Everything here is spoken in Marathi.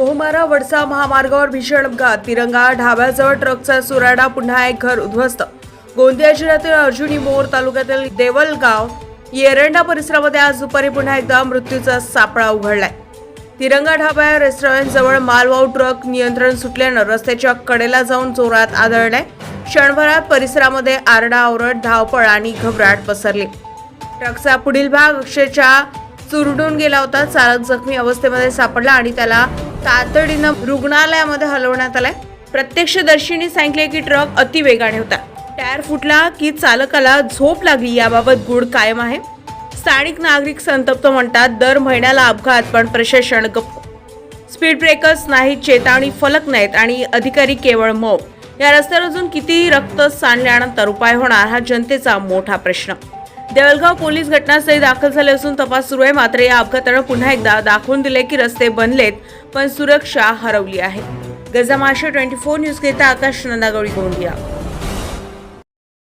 कोहमारा वडसा महामार्गावर भीषण अपघात. तिरंगा ढाब्याजवळ ट्रकचा सुराडा पुन्हा एक घर उद्ध्वस्त. गोंदिया जिल्ह्यातील अर्जुनी मोर तालुक्यातील देवलगाव येरंडा परिसरामध्ये आज दुपारी पुन्हा एकदा मृत्यूचा सापळा उघडलाय. तिरंगा ढाबा या रेस्टॉरंटजवळ मालवाहू ट्रक नियंत्रण सुटल्यानं रस्त्याच्या कडेला जाऊन जोरात आदळलाय. क्षणभरात परिसरामध्ये आरडाओरड धावपळ आणि घबराट पसरली. ट्रकचा पुढील भाग अक्षरशः चुरडून गेला होता. चालक जखमी अवस्थेमध्ये सापडला आणि त्याला तातडीनं रुग्णालयामध्ये हलवण्यात आलाय. प्रत्यक्षदर्शींनी सांगितले की ट्रक अतिवेगाने होता. टायर फुटला की चालकाला झोप लागली याबाबत गुड कायम आहे. स्थानिक नागरिक संतप्त म्हणतात दर महिन्याला अपघात पण प्रशासन गप्प. स्पीड ब्रेकर्स नाहीत चेतावणी फलक नाहीत आणि अधिकारी केवळ मौत या रस्त्यावर अजून किती रक्त सांडल्यानंतर उपाय होणार हा जनतेचा मोठा प्रश्न. देवलगाव पोलीस घटनास्थळी दाखल झाले असून तपास सुरू आहे. मात्र या अपघातानं पुन्हा एकदा दाखवून दिले की रस्ते बनलेत पण सुरक्षा हरवली आहे. गजामाशा ट्वेंटी फोर न्यूज घेता आकाश नंदागौडी गोंदिया.